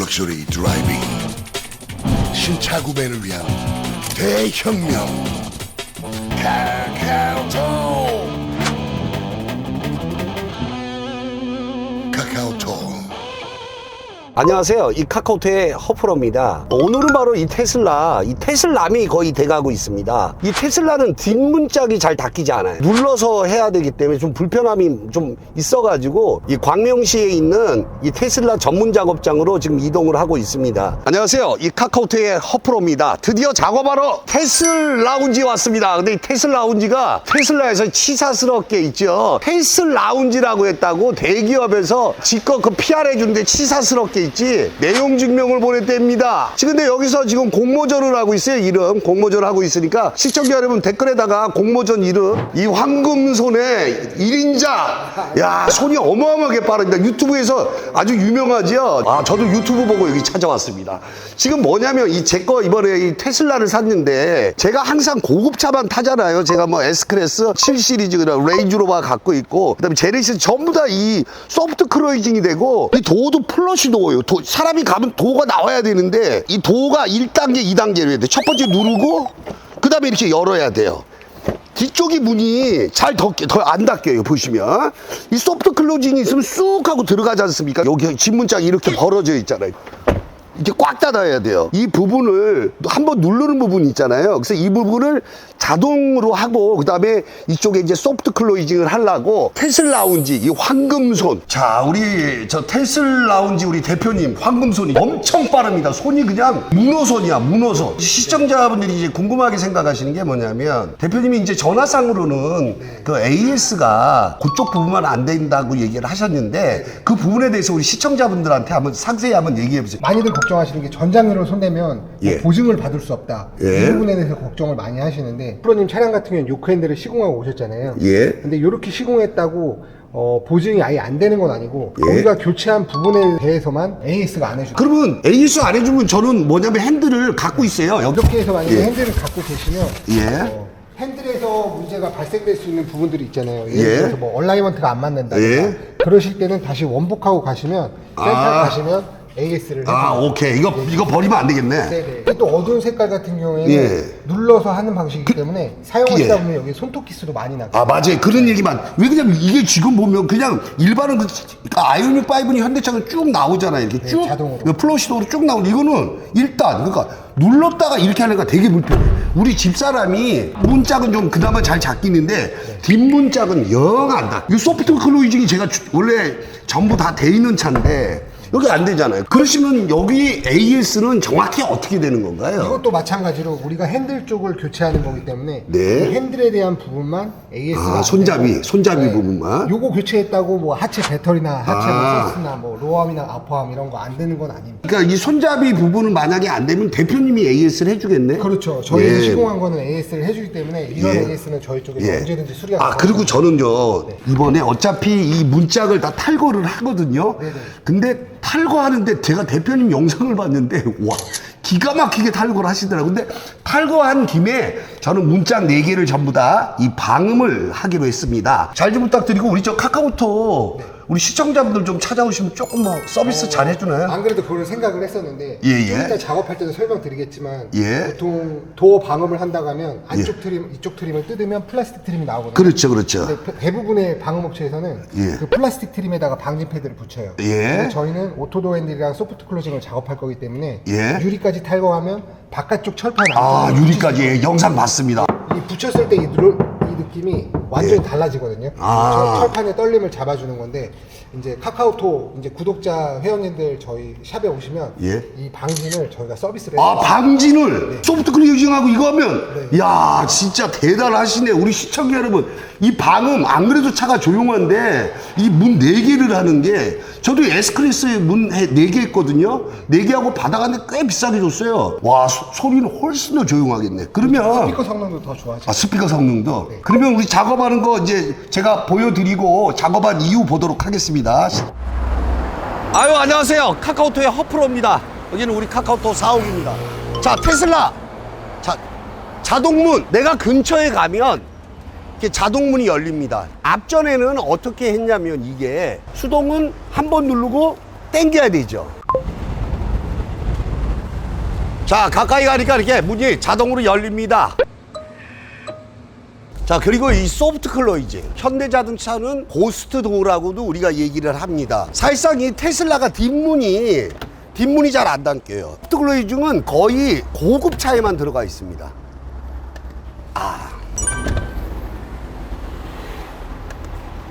럭셔리 드라이빙 신차 구매를 위한 대혁명. 카카오톡 안녕하세요. 이 카카오톡의 허프로입니다. 오늘은 바로 이 테슬라, 이 테슬람이 거의 돼가고 있습니다. 이 테슬라는 뒷문짝이 잘 닫히지 않아요. 눌러서 해야 되기 때문에 좀 불편함이 좀 있어가지고 이 광명시에 있는 이 테슬라 전문 작업장으로 지금 이동을 하고 있습니다. 안녕하세요. 이 카카오톡의 허프로입니다. 드디어 작업하러 테슬라운지에 왔습니다. 근데 이 테슬라운지가 테슬라에서 치사스럽게 있죠. 테슬라운지라고 했다고 대기업에서 지껏 그 PR 해주는데 치사스럽게 있지. 내용 증명을 보냈답니다. 지금 근데 여기서 지금 공모전을 하고 있어요. 이름 공모전 하고 있으니까 시청자 여러분 댓글에다가 공모전 이름 이 황금손의 1인자 야 손이 어마어마하게 빠릅니다. 유튜브에서 아주 유명하지요. 아 저도 유튜브 보고 여기 찾아왔습니다. 지금 뭐냐면 이 제 거 이번에 이 테슬라를 샀는데 제가 항상 고급차만 타잖아요. 제가 뭐 S클래스 7 시리즈 그다음 레인지로버 갖고 있고 그다음에 제네시스 전부 다 이 소프트 크로이징이 되고 이 도어도 플러시 도어 예요. 도- 사람이 가면 도어가 나와야 되는데 이 도어가 1단계, 2단계로 해야 돼. 첫 번째 누르고 그다음에 이렇게 열어야 돼요. 뒤쪽이 문이 잘 덮게 더안 닫혀요 보시면 이 소프트 클로징이 있으면 쑥 하고 들어가지 않습니까 여기 집문짝이 이렇게 벌어져 있잖아요 이렇게 꽉 닫아야 돼요 이 부분을 한번 누르는 부분이 있잖아요 그래서 이 부분을 자동으로 하고 그 다음에 이쪽에 이제 소프트 클로징을 하려고 테슬 라운지 이 황금손 자 우리 저 테슬 라운지 우리 대표님 황금손이 엄청 빠릅니다 손이 그냥 문어손이야 문어손 시청자분들이 이제 궁금하게 생각하시는 게 뭐냐면 대표님이 이제 전화상으로는 그 AS가 그쪽 부분만 안 된다고 얘기를 하셨는데 그 부분에 대해서 우리 시청자분들한테 한번 상세히 한번 얘기해 보세요 많이들 걱정하시는 게 전장으로 손대면 뭐 예. 보증을 받을 수 없다. 예. 이 부분에 대해서 걱정을 많이 하시는데 프로님 차량 같은 경우는 요크 핸들을 시공하고 오셨잖아요. 예. 근데 이렇게 시공했다고 어, 보증이 아예 안 되는 건 아니고 예. 우리가 교체한 부분에 대해서만 AS가 안 해준다. 그러면 AS 안 해주면 저는 뭐냐면 핸들을 갖고 있어요 여기 이렇게 해서 만약에 예. 핸들을 갖고 계시면 예. 어, 핸들에서 문제가 발생될 수 있는 부분들이 있잖아요. 예를 예. 들어서 뭐 얼라이먼트가 안 맞는다. 예. 그러실 때는 다시 원복하고 가시면 센터 아. 가시면 AS를 아 오케이. 이거 이거 버리면 안 되겠네. 네네. 또 어두운 색깔 같은 경우에는 예. 눌러서 하는 방식이기 때문에 사용하시다 예. 보면 여기 손톱 키스도 많이 나고. 아 맞아요. 그런 얘기만. 왜 그냐면 이게 지금 보면 그냥 일반은 그 그러니까 아이오닉 5는 현대차는 쭉 나오잖아요. 이렇게 쭉 네, 자동으로. 그 플러시도로 쭉 나오는데 이거는 일단 그러니까 눌렀다가 이렇게 하니까 되게 불편해. 우리 집사람이 문짝은 좀 그나마 잘 잡히는데 뒷문짝은 영 안다 이 소프트 클로이징이 제가 주- 원래 전부 다 돼 있는 차인데 여기 안 되잖아요 그러시면 여기 AS는 정확히 어떻게 되는 건가요? 이것도 마찬가지로 우리가 핸들 쪽을 교체하는 거기 때문에 네. 이 핸들에 대한 부분만 AS가 아, 손잡이, 손잡이 부분만. 요거 교체했다고 뭐 하체 배터리나 하체 아. 세스나 뭐 로암이나 아포암 이런 거 안 되는 건 아닙니다. 그러니까 이 손잡이 부분은 만약에 안 되면 대표님이 AS를 해주겠네. 그렇죠. 저희가 예. 시공한 거는 AS를 해주기 때문에 이런 예. AS는 저희 쪽에서 예. 언제든지 수리가 아 그리고 저는요 이번에 어차피 이 문짝을 다 탈거를 하거든요. 네네. 근데 탈거하는데 제가 대표님 영상을 봤는데 와 기가 막히게 탈거를 하시더라고요. 근데 탈거한 김에 저는 문짝 네 개를 전부 다 이 방음을 하기로 했습니다. 잘 좀 부탁드리고 우리 저 카카오톡 네. 우리 시청자분들 좀 찾아오시면 조금 뭐 서비스 잘 해주나요? 안 그래도 그걸 생각을 했었는데 예, 예. 좀 이따 작업할 때도 설명드리겠지만 예. 보통 도어 방음을 한다고 하면 안쪽 트림, 이쪽 트림을 뜯으면 플라스틱 트림이 나오거든요. 그렇죠, 그렇죠. 근데 대- 대부분의 방음 업체에서는 예. 그 플라스틱 트림에다가 방진 패드를 붙여요. 예. 근데 저희는 오토도 핸들이랑 소프트 클로징을 작업할 거기 때문에 예. 유리까지 탈거하면 바깥쪽 철판 아 안쪽으로 유리까지 예, 영상 봤습니다. 이 붙였을 때 이 느낌이 완전히 달라지거든요. 아. 철, 철판의 떨림을 잡아주는 건데 이제 카카오톡 이제 구독자 회원님들 저희 샵에 오시면 예. 이 방진을 저희가 서비스를 아 해요. 방진을? 소프트 클로징하고 이거 하면? 야 진짜 대단하시네. 우리 시청자 여러분 이 방음 안 그래도 차가 조용한데 이 문 네 개를 하는 게 저도 S클래스에 문네개 있거든요. 네 개하고 받아갔는데 꽤 비싸게 줬어요. 와 소, 소리는 훨씬 더 조용하겠네. 그러면 스피커 성능도 더 좋아지고 아, 스피커 성능도? 그러면 우리 작업하는 거 이제 제가 보여드리고 작업한 이유 보도록 하겠습니다. 아유 안녕하세요. 카카오톡의 허프로입니다. 여기는 우리 카카오톡 사옥입니다. 자 테슬라. 자 자동문. 내가 근처에 가면 이렇게 자동문이 열립니다. 앞전에는 어떻게 했냐면 이게 수동은 한 번 누르고 당겨야 되죠. 자, 가까이 가니까 이렇게 문이 자동으로 열립니다. 자, 그리고 이 소프트 클로이징. 현대자동차는 고스트 도어라고도 우리가 얘기를 합니다. 사실상 이 테슬라가 뒷문이 뒷문이 잘안 닫혀요. 소프트 클로이징은 거의 고급 차에만 들어가 있습니다.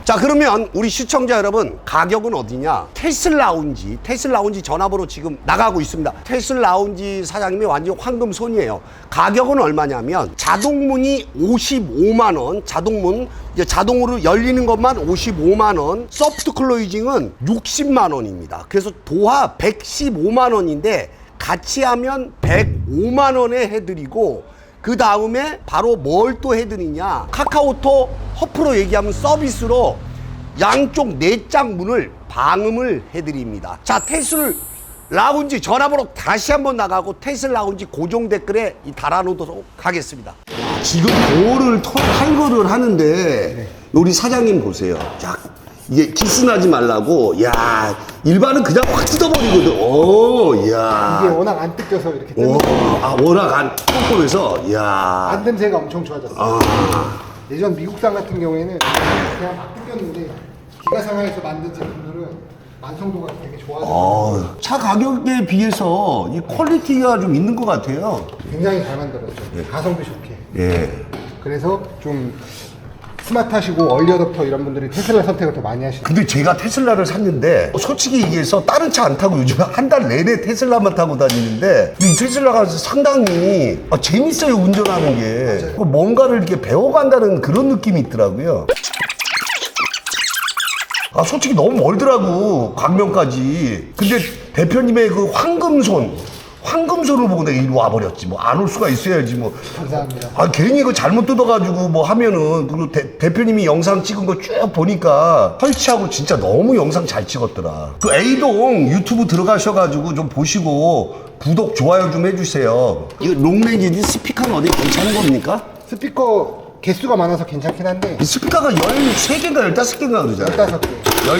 자 그러면 우리 시청자 여러분 가격은 어디냐? 테슬라운지 테슬라운지 전화번호 지금 나가고 있습니다. 테슬라운지 사장님이 완전 황금손이에요. 가격은 얼마냐면 자동문이 55만원 자동문 이제 자동으로 열리는 것만 55만원 소프트 클로이징은 60만원입니다. 그래서 도하 115만원인데 같이 하면 105만원에 해드리고 그 다음에 바로 뭘 또 해드리냐? 카카오톡 허프로 얘기하면 서비스로 양쪽 네장 문을 방음을 해드립니다. 자 테슬 라운지 전화번호 다시 한번 나가고 테슬 라운지 고정 댓글에 이 달아놓도록 하겠습니다. 지금 도어를 탈거를 하는데 우리 사장님 보세요. 자 이게 키스나지 말라고 야 일반은 그냥 확 뜯어버리거든 오, 야 이게 워낙 안 뜯겨서 이렇게 오, 뜯는 아 워낙 안 꼼꼼해서 야 안 냄새가 엄청 좋아졌어요. 아. 예전 미국산 같은 경우에는 그냥 막 뜯겼는데 기가 상하에서 만든 제품들은 완성도가 되게 좋아져 요. 어, 차 가격에 비해서 이 퀄리티가 좀 있는 것 같아요. 굉장히 잘 만들었죠. 가성비 좋게. 예. 그래서 좀 스마트하시고 얼리어답터 이런 분들이 테슬라 선택을 더 많이 하시죠. 근데 제가 테슬라를 샀는데 솔직히 얘기해서 다른 차 안 타고 요즘 한 달 내내 테슬라만 타고 다니는데 근데 이 테슬라가 상당히 아, 재밌어요 운전하는 게 뭔가를 이렇게 배워간다는 그런 느낌이 있더라고요. 아 솔직히 너무 멀더라고 광명까지. 근데 대표님의 그 황금손 황금손을 보고 내가 이리 와버렸지 뭐 안 올 수가 있어야지 뭐 감사합니다. 아 괜히 이거 잘못 뜯어가지고 뭐 하면은 그리고 대, 대표님이 영상 찍은 거 쭉 보니까 설치하고 진짜 너무 영상 잘 찍었더라. 그 A동 유튜브 들어가셔가지고 좀 보시고 구독 좋아요 좀 해주세요. 이거 롱레인지 스피커는 어디 괜찮은 겁니까? 스피커 개수가 많아서 괜찮긴 한데 이 스피커가 13개인가 15개인가 그러잖아요. 15개.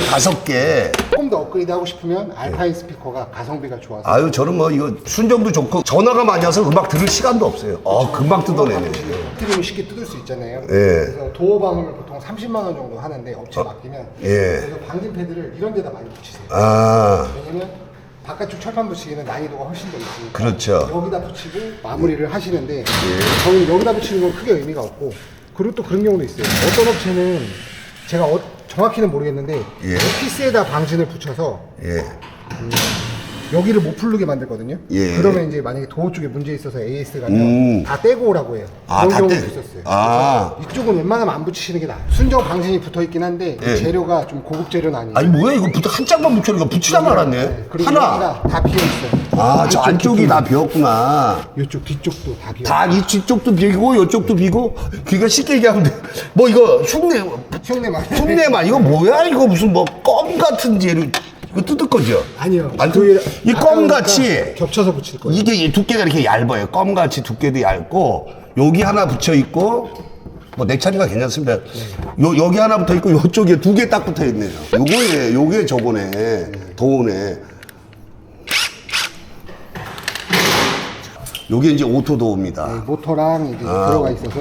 15개. 조금 더 업그레이드 하고 싶으면 알파인 스피커가 가성비가 좋아서 아유 저는 뭐 이거 순정도 좋고 전화가 많이 와서 음악 들을 시간도 없어요. 아 금방 뜯어내네. 터트리면 쉽게 뜯을 수 있잖아요. 예. 그래서 도어 방음을 보통 30만 원 정도 하는데 업체 맡기면 예. 그래서 방진 패드를 이런 데다 많이 붙이세요. 아 왜냐면 바깥쪽 철판 붙이기는 난이도가 훨씬 더 있으니까 그렇죠. 여기다 붙이고 마무리를 하시는데 저는 여기다 붙이는 건 크게 의미가 없고 그리고 또 그런 경우도 있어요. 어떤 업체는 제가 어- 정확히는 모르겠는데 예. 피스에다 방진을 붙여서 예. 여기를 못 풀르게 만들거든요. 예. 그러면 이제 만약에 도어 쪽에 문제 있어서 AS 가면 음. 다 떼고 오라고 해요. 아, 그런 다 경우도 떼- 있었어요. 아. 그래서 이쪽은 웬만하면 안 붙이시는 게 나아요. 순정 방진이 붙어 있긴 한데 예. 재료가 좀 고급 재료는 아니에요. 아니 뭐야 이거 부터 한 장만 붙여니까 붙이다 말았네. 네, 그리고 하나. 여기가 다 비어 있어요. 아 저 안쪽이 다 비었구나. 이쪽 뒤쪽도 다 비어. 다이 뒤쪽도 비고 이쪽도 비고 그러니까 쉽게 얘기하면 돼. 뭐 이거 흉내 흉내만. 흉내만 이거 뭐야 이거 무슨 뭐 껌 같은 재료 이거 뜯을 거죠? 아니요. 아니, 그이 껌같이 겹쳐서 붙일 거예요. 이게 이 두께가 이렇게 얇아요. 껌같이 두께도 얇고 여기 하나 붙여 있고 뭐내 차례가 괜찮습니다. 요 여기 하나 붙어 있고 요쪽에 두 개 딱 붙어 있네요. 요거에 요게 저거네. 도우네. 요게 이제 오토 도우입니다. 네, 모터랑 이제 들어가 있어서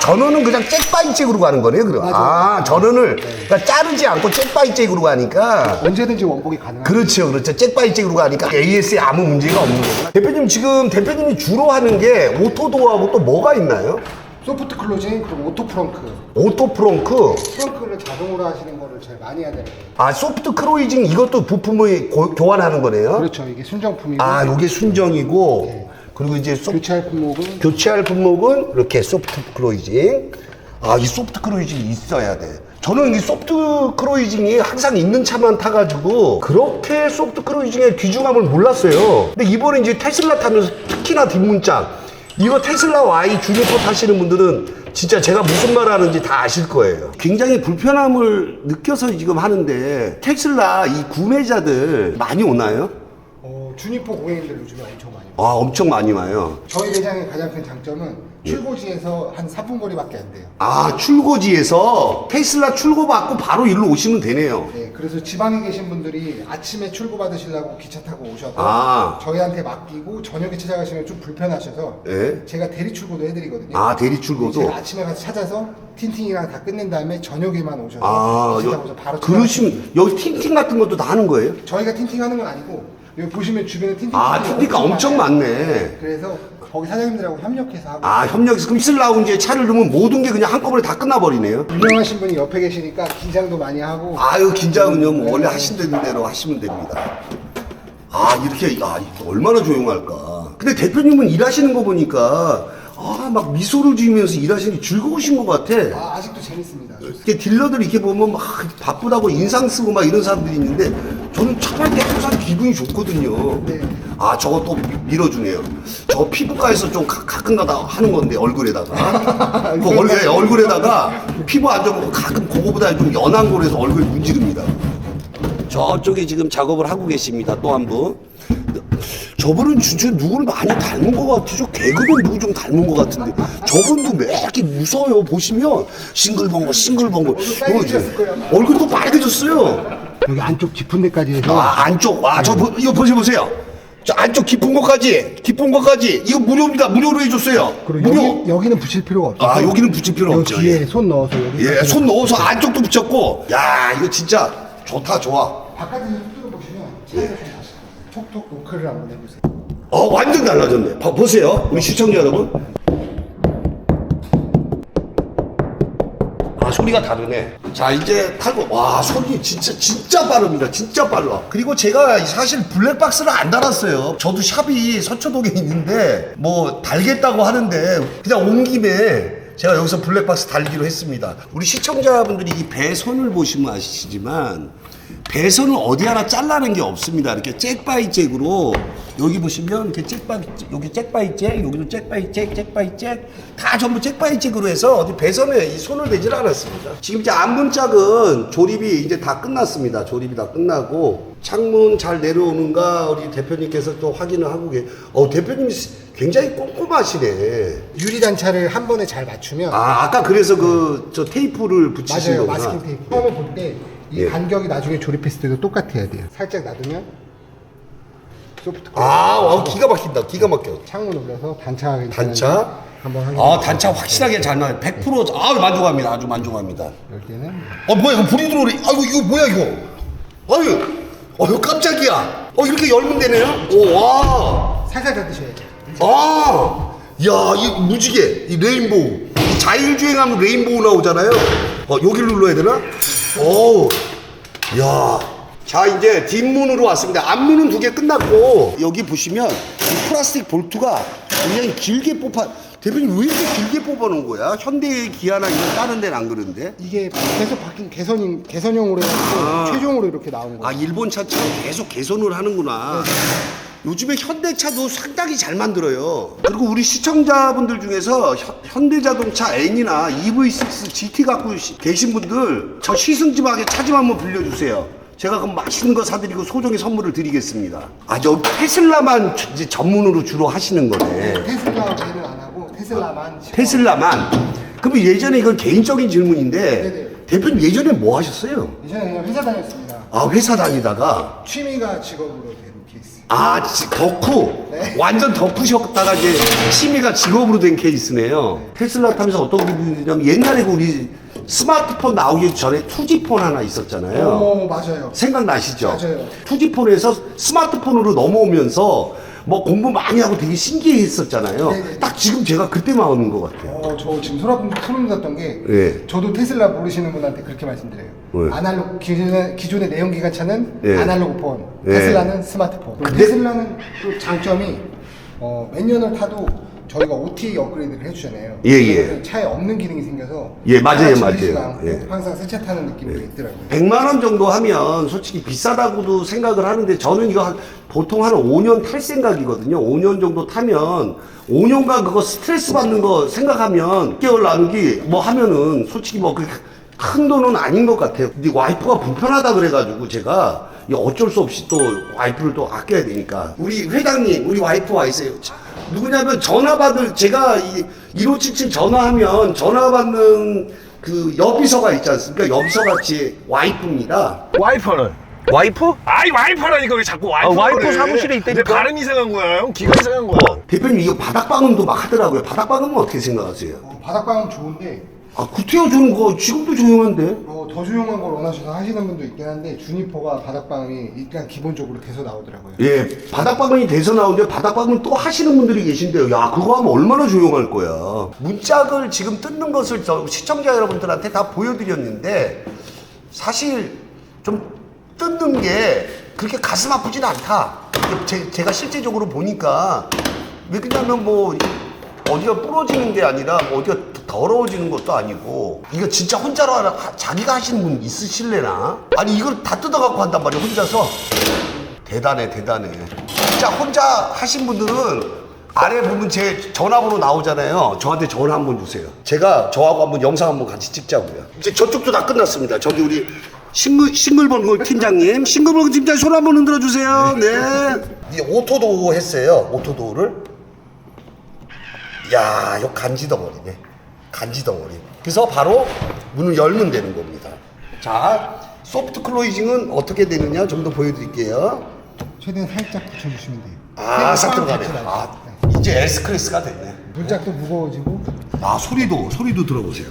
전원은 그냥 잭바이잭으로 가는 거네요, 그럼. 맞아요. 아, 전원을 그러니까 자르지 않고 잭바이잭으로 가니까 언제든지 원복이 가능합니다. 그렇죠, 그렇죠. 잭바이잭으로 가니까 AS에 아무 문제가 없는 거구나. 대표님 지금 대표님이 주로 하는 게 오토도어하고 또 뭐가 있나요? 소프트 클로징 그리고 오토 프렁크. 오토 프렁크, 프렁크를 자동으로 하시는 거를 제일 많이 해야 되는 거예요. 아 소프트 크로이징 이것도 부품을 고- 교환하는 거네요. 그렇죠. 이게 순정품이고 아, 요게 순정이고 그리고 이제 소, 교체할 품목은 교체할 품목은 이렇게 소프트 크로이징. 아, 이 소프트 크로이징이 있어야 돼. 저는 이 소프트 크로이징이 항상 있는 차만 타가지고 그렇게 소프트 크로이징의 귀중함을 몰랐어요. 근데 이번에 이제 테슬라 타면서 특히나 뒷문짝 이거 테슬라 Y 주니퍼 타시는 분들은 진짜 제가 무슨 말 하는지 다 아실 거예요. 굉장히 불편함을 느껴서 지금 하는데 테슬라 이 구매자들 많이 오나요? 어, 주니포 고객님들 요즘에 엄청 많이 와요. 아, 엄청 많이 와요. 저희 매장의 가장 큰 장점은 출고지에서 한 3분 거리밖에 안 돼요. 아, 출고지에서 테슬라 출고 받고 바로 일로 오시면 되네요. 네, 그래서 지방에 계신 분들이 아침에 출고 받으시려고 기차 타고 오셔도 아. 저희한테 맡기고 저녁에 찾아가시면 좀 불편하셔서 예? 제가 대리 출고도 해드리거든요. 아, 대리 출고도? 제가 아침에 가서 찾아서 틴팅이랑 다 끝낸 다음에 저녁에만 오셔서 아, 여, 바로 그러시면 여기 틴팅 같은 것도 다 하는 거예요? 저희가 틴팅하는 건 아니고 여기 보시면 주변에 틴팅 아, 틴팅가 엄청 많네. 그래서 거기 사장님들하고 협력해서 하고 아, 협력해서 그럼 슬 라운지에 차를 넣으면 모든 게 그냥 한꺼번에 다 끝나버리네요. 유명하신 분이 옆에 계시니까 긴장도 많이 하고 아유, 긴장은요, 뭐 네. 원래 하신다는 대로 하시면 됩니다. 아, 이렇게, 아, 얼마나 조용할까. 근데 대표님은 일하시는 거 보니까, 아, 막 미소를 지으면서 일하시는 게 즐거우신 것 같아. 아, 아직도 재밌습니다. 이렇게 딜러들 이렇게 보면 막 바쁘다고 인상 쓰고 막 이런 사람들이 있는데 저는 차할 때 항상 기분이 좋거든요. 네. 아 저거 또 미- 밀어주네요. 저 피부과에서 좀 가, 가끔가다 하는 건데 얼굴에다가 그 얼굴에 얼굴에다가 피부 안 좋으면 가끔 그거보다 좀 연한 거로 해서 얼굴 문지릅니다. 저쪽에 지금 작업을 하고 계십니다. 또 한 분. 저분은 진짜 누구를 많이 닮은 것 같아요. 저 개그맨 누구 좀 닮은 것 같은데. 저분도 왜 이렇게 무서워요. 보시면 싱글벙글 싱글벙글. 빨개졌을 거예요. 얼굴도 빨개졌어요. 여기 안쪽 깊은 데까지 해서 아 안쪽 와저 이거 보세요 보세요. 저 안쪽 깊은 곳까지 깊은 곳까지 이거 무료입니다. 무료로 해줬어요. 그리고 무료. 여기, 여기는 붙일 필요가 없어요. 아 여기는 붙일 필요 없죠. 뒤에 예. 손 넣어서 여기 예, 손 넣어서 안쪽도 붙였고, 야, 이거 진짜 좋다, 좋아. 바깥에 뚫어 보시면 차이가 좀 나요. 톡톡 노크를 한번 해보세요. 어, 완전 달라졌네. 봐, 보세요. 우리 시청자 여러분. 소리가 다르네. 자, 이제 탈고, 와, 소리 진짜, 진짜 빠릅니다. 진짜 빨라. 그리고 제가 사실 블랙박스를 안 달았어요. 저도 샵이 서초동에 있는데, 뭐, 달겠다고 하는데, 그냥 온 김에, 제가 여기서 블랙박스 달기로 했습니다. 우리 시청자분들이 이 배선을 보시면 아시지만, 배선을 어디 하나 잘라낸 게 없습니다. 이렇게 잭바이 잭으로 여기 보시면 이렇게 잭바이 잭, 여기 잭바이 잭, 여기도 잭바이 잭, 잭바이 잭, 다 전부 잭바이 잭으로 해서 어디 배선에 이 손을 대질 않았습니다. 지금 이제 안문짝은 조립이 이제 다 끝났습니다. 조립이 다 끝나고 창문 잘 내려오는가 우리 대표님께서 또 확인을 하고 계. 어 대표님이 굉장히 꼼꼼하시네. 유리 단차를 한 번에 잘 맞추면 아 아까 그래서 그 저 테이프를 붙이신 맞아요. 거구나. 마스킹 테이프. 처음에 볼때 이 예. 간격이 나중에 조립했을 때도 똑같아야 돼요. 살짝 놔두면 소프트 아, 와, 기가 막힌다. 기가 막혀. 창문 올려서 단차 괜찮은지 단차? 한번 확인. 아 단차 확실하게 잘 나요. 100% 아, 만족합니다. 아주 만족합니다. 이럴 때는 어 뭐야 이거 불이 들어오네. 아이고 이거 뭐야 이거. 아유, 어 이거 깜짝이야. 어 이렇게 열면 되네요. 오 와. 살살 닫으셔야죠. 아, 야, 이 무지개, 이 레인보우. 이 자율주행하면 레인보우 나오잖아요. 어, 여기를 눌러야 되나? 오, 야. 자, 이제 뒷문으로 왔습니다. 앞문은 두 개 끝났고, 여기 보시면 이 플라스틱 볼트가 굉장히 길게 뽑아, 대표님 왜 이렇게 길게 뽑아놓은 거야? 현대 기아나 이런 다른 데는 안 그런데? 이게 계속 바뀐 개선인 개선형으로 해서 최종으로 이렇게 나온 거예요. 아, 일본 차처럼 계속 개선을 하는구나. 요즘에 현대차도 상당히 잘 만들어요. 그리고 우리 시청자분들 중에서 현, 대자동차 N이나 EV6 GT 갖고 시- 계신 분들 저 시승집하게 차좀 한번 빌려주세요. 제가 그럼 맛있는 거 사드리고 소정의 선물을 드리겠습니다. 아, 저 테슬라만 저- 이제 전문으로 주로 하시는 거네. 테슬라 제는 안 하고 테슬라만 지금 테슬라만. 그럼 예전에 이건 개인적인 질문인데 네네. 대표님 예전에 뭐 하셨어요? 예전에 그냥 회사 다녔습니다. 아, 회사 다니다가 취미가 직업으로. 아, 지- 덕후. 네. 완전 덕후셨다가 이제 취미가 직업으로 된 케이스네요. 테슬라 타면서 어떤 기분이냐면 옛날에 그 우리 스마트폰 나오기 전에 투지폰 하나 있었잖아요. 어 맞아요. 생각나시죠? 맞아요. 투지폰에서 스마트폰으로 넘어오면서 뭐 공부 많이 하고 되게 신기했었잖아요. 네네. 딱 지금 제가 그때 마음인 것 같아요. 어, 저 지금 소름, 소름 돋았던 게 예. 저도 테슬라 모르시는 분한테 그렇게 말씀드려요. 왜? 아날로그 기존의, 기존의 내연기관차는 예. 아날로그 폰, 예. 테슬라는 스마트폰. 근데- 테슬라는 또 장점이 어, 몇 년을 타도 저희가 OTA 업그레이드를 해주잖아요. 예, 예. 차에 없는 기능이 생겨서 예, 맞아요, 차가 맞아요. 않고 예. 항상 새 차 타는 느낌이 있더라고요. 100만 원 정도 하면 솔직히 비싸다고도 생각을 하는데 저는 이거 한, 보통 한 5년 탈 생각이거든요. 5년 정도 타면 5년간 그거 스트레스 받는 거 생각하면 6개월 나누기 뭐 하면은 솔직히 뭐 그렇게 큰 돈은 아닌 것 같아요. 근데 와이프가 불편하다 그래가지고 제가 이 어쩔 수 없이 또 와이프를 또 아껴야 되니까 우리 회장님 우리 와이프 와 있어요 자, 누구냐면 전화 받을 제가 이1577 전화하면 전화 받는 그 여비서가 있지 않습니까 여비서가 제 와이프입니다 와이퍼는? 와이프? 아이 와이퍼라니까 왜 자꾸 와이퍼 아, 와이프 그래. 사무실에 있다니까. 내 발음 이상한 거야 형 귀가 이상한 거야 대표님 이거 바닥방음도 막 하더라고요 바닥방음은 어떻게 생각하세요? 어, 바닥방은 좋은데 아 구태여 주는 거 지금도 조용한데 어, 더 조용한 걸 원하셔서 하시는 분도 있긴 한데 주니퍼가 바닥방이 일단 기본적으로 돼서 나오더라고요. 예, 바닥방음이 돼서 나오는데 바닥방음 또 하시는 분들이 계신데요. 야, 그거 하면 얼마나 조용할 거야. 문짝을 지금 뜯는 것을 저 시청자 여러분들한테 다 보여드렸는데 사실 좀 뜯는 게 그렇게 가슴 아프진 않다. 제, 제가 실제적으로 보니까 왜 그러냐면 뭐 어디가 부러지는 게 아니라 뭐 어디가 더러워지는 것도 아니고 이거 진짜 혼자로 하나 하- 자기가 하시는 분 있으실래나? 아니 이걸 다 뜯어갖고 한단 말이야 혼자서. 대단해 대단해. 진짜 혼자 하신 분들은 아래 보면 제 전화번호 나오잖아요. 저한테 전화 한번 주세요. 제가 저하고 한번 영상 한번 같이 찍자고요. 이제 저쪽도 다 끝났습니다. 저기 우리 싱글, 싱글벙글 팀장님 싱글벙글 팀장님 손 한번 흔들어 주세요. 네. 이제 오토도어 했어요 오토도어를 야, 이거 간지 덩어리네. 간지 덩어리. 그래서 바로 문을 열면 되는 겁니다. 자, 소프트 클로이징은 어떻게 되느냐 좀 더 보여드릴게요. 최대한 살짝 붙여주시면 돼요. 아, 싹꽉 들어가네. 아. 이제 S 클래스가 됐네. 문짝도 무거워지고 아, 소리도, 소리도 들어보세요.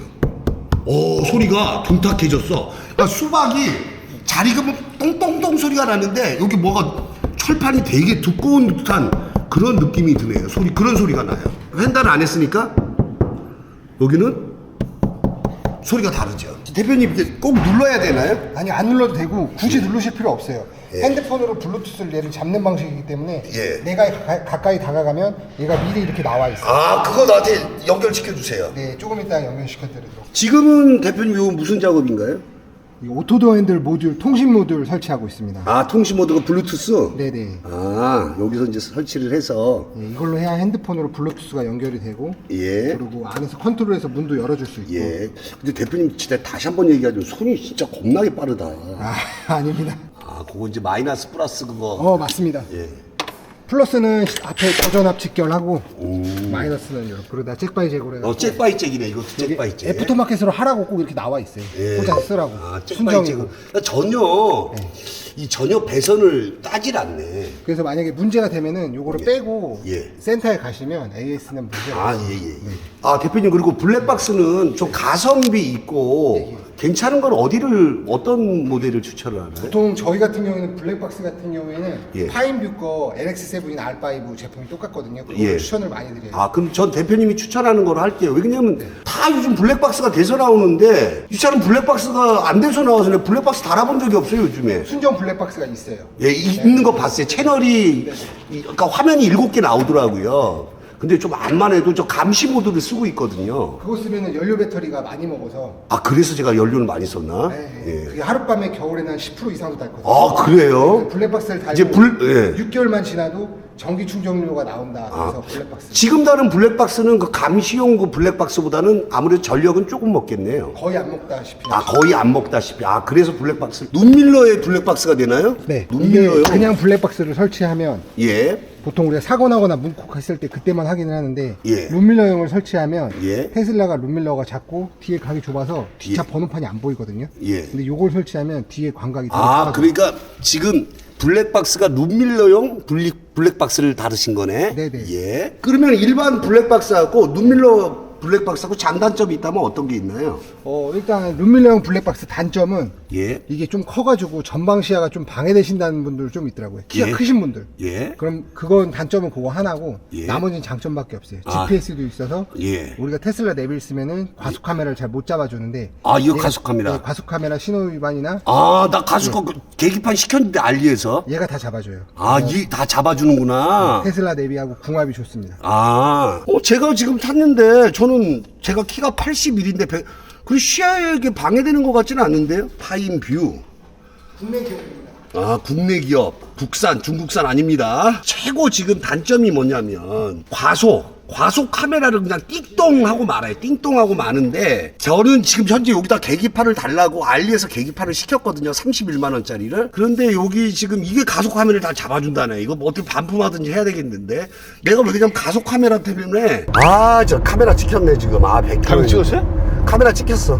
오, 소리가 둔탁해졌어. 그러니까 수박이 잘 익으면 똥똥똥 소리가 나는데 여기 뭐가 철판이 되게 두꺼운 듯한 그런 느낌이 드네요. 소리, 그런 소리가 나요. 횡단 안 했으니까 여기는 소리가 다르죠. 대표님 이게 꼭 눌러야 되나요? 아니 안 눌러도 되고 굳이 누르실 필요 없어요. 예. 핸드폰으로 블루투스를 얘를 잡는 방식이기 때문에 예. 내가 가, 가까이 다가가면 얘가 미리 이렇게 나와 있어요. 아, 그거 나한테 연결시켜 주세요. 네, 조금 이따 연결시켜 드리도록. 지금은 대표님 이거 무슨 작업인가요? 이 오토도어 핸들 모듈 통신 모듈 설치하고 있습니다. 아, 통신 모드가 블루투스? 네네. 아, 여기서 이제 설치를 해서 예, 이걸로 해야 핸드폰으로 블루투스가 연결이 되고 예. 그리고 안에서 컨트롤해서 문도 열어줄 수 있고 예. 근데 대표님 진짜 다시 한번 얘기하죠. 손이 진짜 겁나게 빠르다. 아 아닙니다 아, 그거 이제 마이너스 플러스 그거. 어 맞습니다 예. 플러스는 앞에 저전압 직결하고 마이너스는 이렇게 그러다 잭바이 제고를 어, 잭바이 잭이네. 이것도 잭바이 잭. 애프터마켓으로 하라고 꼭 이렇게 나와 있어요 예. 꽂아서 쓰라고 아, 잭바이 잭은 순정이고 그러니까 전혀 이 전혀 배선을 따질 않네. 그래서 만약에 문제가 되면은 요거를 빼고 예. 센터에 가시면 AS는 문제가 아, 예, 예. 예. 아, 대표님, 그리고 블랙박스는 좀 가성비 있고 괜찮은 건 어디를, 어떤 모델을 추천을 하나요? 보통 저희 같은 경우에는 블랙박스 같은 경우에는 예. 파인뷰 거 LX7이나 R5 제품이 똑같거든요 그거 예. 추천을 많이 드려요 아, 그럼 전 대표님이 추천하는 걸 할게요. 왜냐면 다 요즘 블랙박스가 돼서 나오는데 이 차는 블랙박스가 안 돼서 나와서 내가 블랙박스 달아본 적이 없어요, 요즘에. 순정 블랙박스가 있어요 예, 이- 있는 거 봤어요. 채널이, 이- 그러니까 화면이 일곱 개 나오더라고요. 근데 좀 암만 해도 저 감시 모드를 쓰고 있거든요. 그거 쓰면은 연료 배터리가 많이 먹어서 아, 그래서 제가 연료를 많이 썼나? 네, 예. 그게 하룻밤에 겨울에는 한10% 이상도 닳거든요 아, 그래요? 블랙박스를 달고 이제 불- 예. 6개월만 지나도 전기 충전료가 나온다 아. 그래서 블랙박스 지금 다른 블랙박스는 그 감시용 그 블랙박스보다는 아무래도 전력은 조금 먹겠네요. 거의 안 먹다시피 아 거의 안 먹다시피 아 그래서 블랙박스 눈밀러의 블랙박스가 되나요? 네 이게 눈밀러요? 그냥 블랙박스를 설치하면 예 보통 우리가 사고 나거나 문콕 했을 때 그때만 확인을 하는데 예. 룸밀러용을 설치하면 예. 테슬라가 룸밀러가 작고 뒤에 각이 좁아서 예. 번호판이 안 보이거든요. 예. 근데 요걸 설치하면 뒤에 광각이 되게 아. 그러니까 지금 블랙박스가 눈밀러용 블랙, 블랙박스를 다루신 거네 네네. 예 그러면 일반 블랙박스하고 눈밀러 블랙박스하고 장단점이 있다면 어떤 게 있나요? 어, 일단 룸밀러용 블랙박스 단점은 예 이게 좀 커가지고 전방 시야가 좀 방해되신다는 분들 좀 있더라고요. 키가 예. 크신 분들. 예. 그럼 그건 단점은 그거 하나고 예. 나머지는 장점밖에 없어요. 아. GPS도 있어서 예. 우리가 테슬라 내비를 쓰면은 과속 카메라를 잘 못 잡아주는데 아, 이거 얘가- 과속 카메라. 네, 과속 카메라 신호 위반이나 아 나 가수거 계기판 시켰는데 알리에서 얘가 다 잡아줘요. 아 이 다 잡아주는구나 테슬라 내비하고 궁합이 좋습니다. 아, 어, 제가 지금 탔는데 저는 제가 키가 81인데 그 시야에게 방해되는 것 같지는 않는데요. 파인뷰. 국내 기업입니다. 아, 국내 기업, 국산, 중국산 아닙니다. 최고 지금 단점이 뭐냐면 과속. 과속 카메라를 그냥 띵동하고 말아요. 띵동하고 마는데 저는 지금 현재 여기다 계기판을 달라고 알리에서 계기판을 시켰거든요. 31만 원짜리를. 그런데 여기 지금 이게 가속 카메라를 다 잡아준다네. 이거 뭐 어떻게 반품하든지 해야 되겠는데 내가 왜 그냥 가속 카메라 때문에 아 저 카메라 찍혔네 지금 아 100km 카메라 찍었어요? 카메라 찍혔어.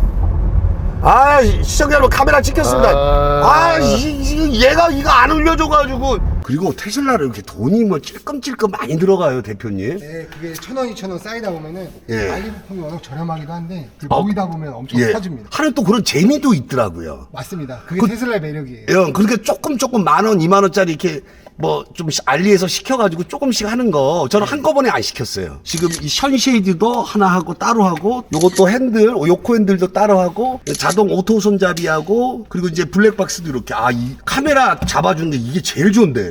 아 시- 시청자 여러분 카메라 찍혔습니다. 아. 아, 이, 이, 얘가 이거 안 올려줘가지고 그리고 테슬라를 이렇게 돈이 뭐 찔끔찔끔 많이 들어가요 대표님. 네, 그게 천 원, 이천 원 쌓이다 보면은 예. 알리 부품이 워낙 저렴하기도 한데 그 어. 보이다 보면 엄청 예. 커집니다. 하는 또 그런 재미도 있더라고요. 맞습니다. 그게 그- 테슬라의 매력이에요. 예, 그렇게 조금 조금 만 원, 이만 원짜리 이렇게 뭐 좀 알리에서 시켜가지고 조금씩 하는 거 저는 한꺼번에 안 시켰어요. 지금 이 션쉐이드도 하나 하고 따로 하고 요것도 핸들, 요코 핸들도 따로 하고 자동 오토 손잡이하고 그리고 이제 블랙박스도 이렇게 아 이 카메라 잡아주는데 이게 제일 좋은데.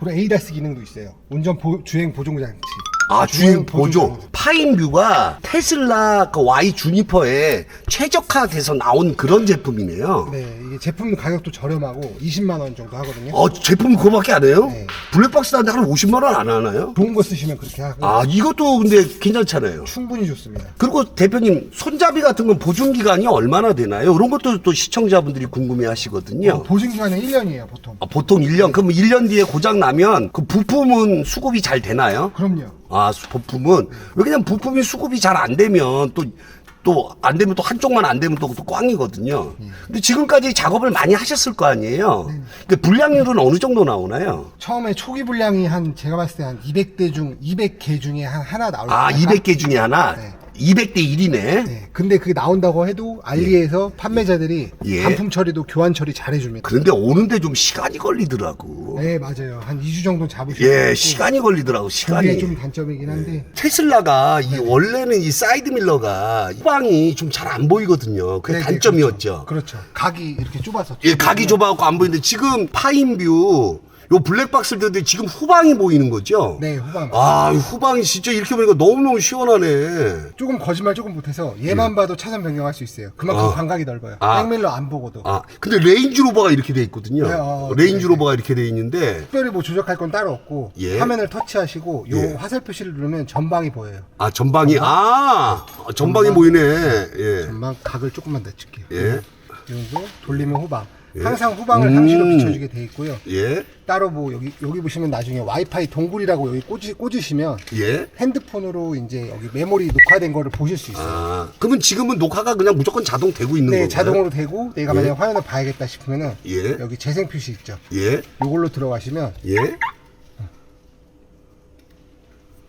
그리고 에이다스 기능도 있어요. 운전 보, 주행 보조 장치. 아, 주행 보조. 파인뷰가 테슬라 그 Y 주니퍼에 최적화돼서 나온 그런 제품이네요. 네, 이게 제품 가격도 저렴하고 20만 원 정도 하거든요. 어, 제품 그거밖에 안 해요? 네. 블랙박스 한데 한 50만 원 안 하나요? 좋은 거 쓰시면 그렇게 하고 아, 이것도 근데 괜찮잖아요. 충분히 좋습니다. 그리고 대표님, 손잡이 같은 건 보증 기간이 얼마나 되나요? 이런 것도 또 시청자분들이 궁금해 하시거든요. 어, 보증 기간은 1년이에요, 보통. 아, 보통 1년, 그럼 1년 뒤에 고장 나면 그 부품은 수급이 잘 되나요? 그럼요. 아, 수- 부품은 왜 그냥 부품이 수급이 잘 안 되면 또 또 안 되면 또 한쪽만 안 되면 또, 또 꽝이거든요. 근데 지금까지 작업을 많이 하셨을 거 아니에요. 근데 불량률은 어느 정도 나오나요? 처음에 초기 분량이 한 제가 봤을 때 한 200대 중 200개 중에 한 하나 나올 아, 거예요. 200개 중에 하나? 네. 200대 1이네. 네. 근데 그게 나온다고 해도 알리에서 판매자들이 예. 반품 처리도 교환 처리 잘 해줍니다. 그런데 오는데 좀 시간이 걸리더라고. 네, 맞아요. 한 2주 정도 잡으시면 예, 시간이 걸리더라고, 그게 시간이. 좀 단점이긴 한데 테슬라가 이 네. 원래는 이 사이드 밀러가 후방이 좀 잘 안 보이거든요. 그게 네, 네, 단점이었죠. 그렇죠. 그렇죠. 각이 이렇게 좁아서 예, 각이 좁아갖고 안 보이는데 지금 파인뷰 요 블랙박스를 들는데 지금 후방이 보이는 거죠? 네, 후방. 아, 이 후방이 진짜 이렇게 보니까 너무너무 시원하네. 조금 거짓말 조금 못해서 얘만 봐도 차선 변경할 수 있어요. 그만큼 예. 아. 광각이 넓어요. 아. 백밀러 안 보고도. 아, 근데 레인지로버가 이렇게 돼 있거든요. 네, 어, 레인지로버가 이렇게 돼 있는데 특별히 뭐 조작할 건 따로 없고 예. 화면을 터치하시고 요 예. 화살 표시를 누르면 전방이 보여요. 아, 전방이 아, 전방이 보이네. 예. 전방 각을 조금만 낮출게요. 예. 그리고 돌리면 후방. 항상 후방을 상시로 음. 비춰주게 돼 있고요. 예. 따로 뭐 여기 여기 보시면 나중에 와이파이 동굴이라고 여기 꽂으, 꽂으시면 예. 핸드폰으로 이제 여기 메모리 녹화된 거를 보실 수 있어요. 아, 그러면 지금은 녹화가 그냥 무조건 자동 되고 있는 네, 건가요? 자동으로 되고 내가 예. 만약 화면을 봐야겠다 싶으면은 예. 여기 재생 표시 있죠. 예. 요걸로 들어가시면 예.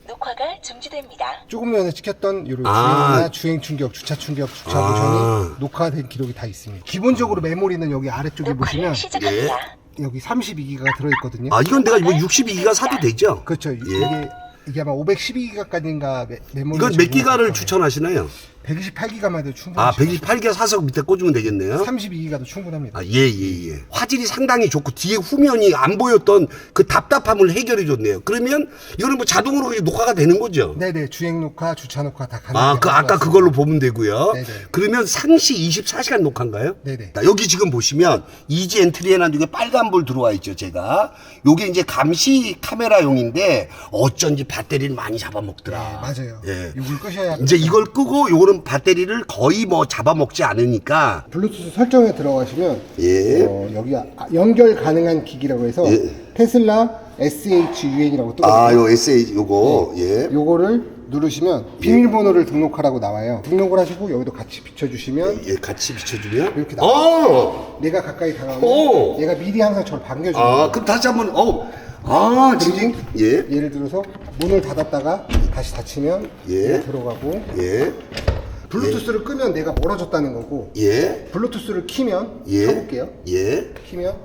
녹화가 중지됩니다. 조금 전에 찍혔던 요런 아. 주행이나 주행 충격, 주차 충격, 주차 아. 보전이 녹화된 기록이 다 있습니다. 기본적으로 메모리는 여기 아래쪽에 보시면 녹화를 시작합니다. 여기 32기가가 들어있거든요. 아, 이건 내가 뭐 62기가 사도 되죠? 그렇죠. 예. 이게 이게 아마 512기가까지인가 메모리 이건 몇 기가를 추천하시나요? 128기가만 해도 충분히 아, 128기가 사서 밑에 꽂으면 되겠네요. 32기가도 충분합니다. 아, 예, 예, 예. 화질이 상당히 좋고 뒤에 후면이 안 보였던 그 답답함을 해결해 줬네요. 그러면 이거는 뭐 자동으로 그냥 녹화가 되는 거죠? 네네 주행 녹화, 주차 녹화 다 가능해요. 아, 그 아까 그걸로 보면 되고요. 네네. 그러면 상시 24시간 녹화인가요? 네네. 자, 여기 지금 보시면 이지 엔트리에 난 이게 빨간 불 들어와 있죠, 제가. 요게 이제 감시 카메라용인데 어쩐지 배터리를 많이 잡아먹더라. 네, 맞아요. 예. 이걸 끄셔야 이제 이걸 끄고 요거는 배터리를 거의 뭐 잡아먹지 않으니까 블루투스 설정에 들어가시면 예. 어, 여기 아- 연결 가능한 기기라고 해서 예. 테슬라 SHUN이라고 뜨거든요. 아, 요 SA 요거 예. 요거를 누르시면 비밀번호를 등록하라고 나와요. 등록을 하시고 여기도 같이 비춰주시면 예, 같이 비춰주면 이렇게 어! 내가 가까이 다가오면 오! 얘가 미리 항상 저를 반겨줘요. 아, 그럼 다시 한번 어. 아, 지금 예. 예를 들어서 문을 닫았다가 다시 닫히면 예. 들어가고 예. 블루투스를 끄면 내가 멀어졌다는 거고 예. 블루투스를 키면 예. 켜볼게요. 예. 키면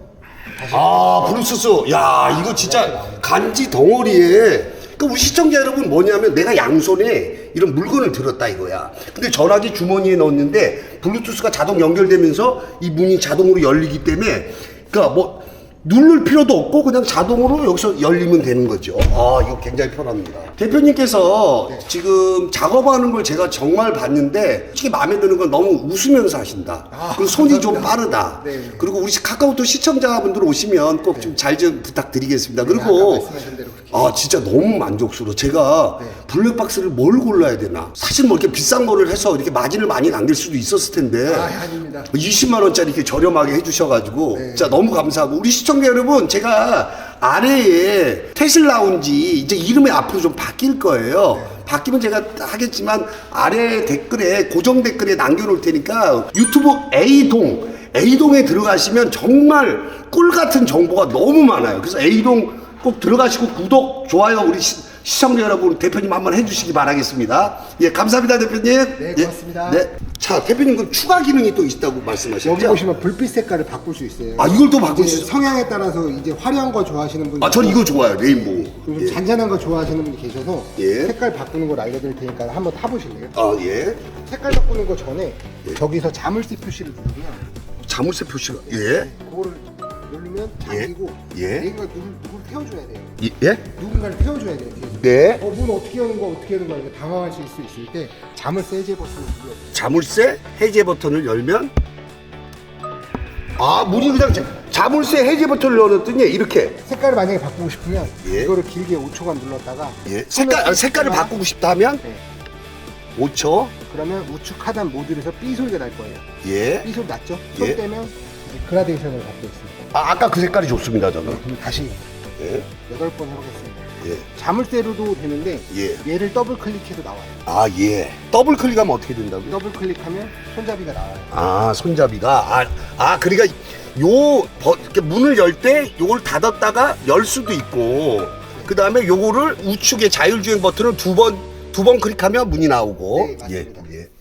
아, 블루투스. 야, 이거 진짜 간지 덩어리에. 그 우리 시청자 여러분 뭐냐면 내가 양손에 이런 물건을 들었다 이거야. 근데 전화기 주머니에 넣었는데 블루투스가 자동 연결되면서 이 문이 자동으로 열리기 때문에 그러니까 뭐 누를 필요도 없고 그냥 자동으로 여기서 열리면 되는 거죠. 아, 이거 굉장히 편합니다. 대표님께서 지금 작업하는 걸 제가 정말 봤는데 솔직히 마음에 드는 건 너무 웃으면서 하신다. 아, 그리고 손이 좀 감사합니다. 빠르다. 네. 그리고 우리 카카오톡 시청자분들 오시면 꼭 좀 잘좀 부탁드리겠습니다. 아까 그리고 아 진짜 너무 만족스러워. 제가 네. 블랙박스를 뭘 골라야 되나? 사실 뭐 이렇게 비싼 거를 해서 이렇게 마진을 많이 남길 수도 있었을 텐데. 아, 아닙니다. 20만 원짜리 이렇게 저렴하게 해주셔가지고 네. 진짜 너무 감사하고 우리 시청자 여러분 제가 아래에 테슬라운지 이제 이름이 앞으로 좀 바뀔 거예요. 네. 바뀌면 제가 하겠지만 아래 댓글에 고정 댓글에 남겨놓을 테니까 유튜브 A동 A동에 들어가시면 정말 꿀 같은 정보가 너무 많아요. 그래서 A동 꼭 들어가시고 구독 좋아요 우리 시, 시청자 여러분 대표님 한번 해주시기 바라겠습니다. 예 감사합니다 대표님. 네, 예, 고맙습니다. 네. 자 대표님 그 추가 기능이 또 있다고 말씀하셨죠? 여기 보시면 불빛 색깔을 바꿀 수 있어요. 아, 이걸 또 바꿀 수 있어요? 성향에 따라서 이제 화려한 거 좋아하시는 분이 아, 전 이거 좋아요, 레인보우. 좀 예. 잔잔한 거 좋아하시는 분이 계셔서 예. 색깔 바꾸는 걸 알려드릴 테니까 한번 타보실래요? 아, 예. 색깔 바꾸는 거 전에 저기서 자물쇠 표시를 누르면 자물쇠 표시가, 예. 그거를 누르면 잠기고 예. 얘가 누구, 누구를 태워줘야 돼요. 예? 누군가를 태워줘야 돼요. 뒤에서. 네. 어, 문 어떻게 여는 거 어떻게 여는 거 이렇게 당황하실 수 있을 때 자물쇠 해제 버튼을 눌러요. 자물쇠 해제 버튼을 열면, 아, 문이 그냥 자- 자물쇠 해제 버튼을 열었더니 이렇게, 색깔을 만약에 바꾸고 싶으면 예. 이거를 길게 5초간 눌렀다가 예. 색깔, 아, 색깔을 바꾸고 싶다 하면 네. 5초, 그러면 우측 하단 모듈에서 삐 소리가 날 거예요. 예. 삐 소리 났죠? 손 예. 떼면 이제 그라데이션을 갖고 있습니다. 아, 아까 그 색깔이 좋습니다, 저는. 그럼 다시 예. 여덟 번 해보겠습니다. 예. 자물쇠로도 되는데 예. 얘를 더블 클릭해도 나와요. 아, 예. 더블 클릭하면 어떻게 된다고요? 더블 클릭하면 손잡이가 나와요. 아 손잡이가 아, 아 그러니까 요 버, 이렇게 문을 열 때 요걸 닫았다가 열 수도 있고 그 다음에 요거를 우측에 자율주행 버튼을 두 번 두 번 클릭하면 문이 나오고 네, 맞습니다.